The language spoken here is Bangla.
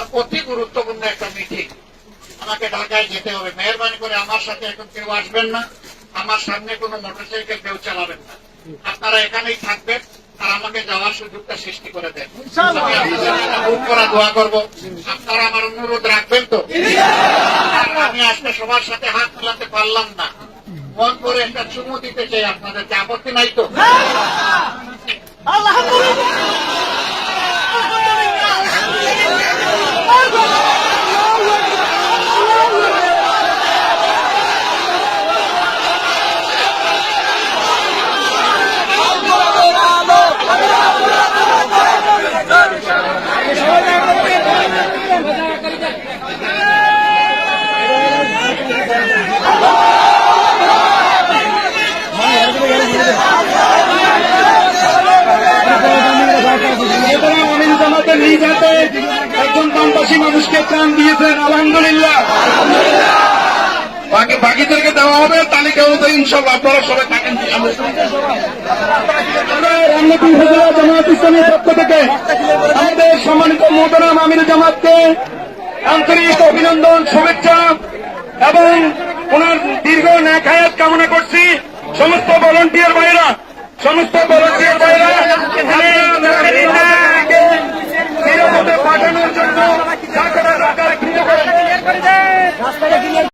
আমার অতি গুরুত্বপূর্ণ একটা মিটিং আমাকে ঢাকায় যেতে হবে। মেহরবানি করে আমার সাথে এখন কেউ আসবেন না। আমার সামনে কোনো মোটরসাইকেল কেউ চালাবেন না। আপনারা এখানেই থাকবেন আর আমাকে যাওয়ার সুযোগটা সৃষ্টি করে দেন। বুক করা দোয়া করব। আপনারা আমার অনুরোধ রাখবেন তো? আমি আজকে সবার সাথে হাত মেলাতে পারলাম না। মন করে একটা চুমু দিতে চাই আপনাদেরকে আপত্তি নাই তো সুতরাং আমিন জামাতে নিজ হাতে একজন কমবাসী মানুষকে প্রাণ দিয়েছেন, আলহামদুলিল্লাহ। বাকি বাকিদেরকে দেওয়া হবে তালিকা অনুযায়ী ইনশাল্লাহ আপনারা সবাই থাকেন। অভিনন্দন, শুভেচ্ছা, এবং দীর্ঘ করছি। সমস্ত ভলন্টিয়ার ভাইরা, সমস্ত ভলন্টিয়ার ভাইরা এখানে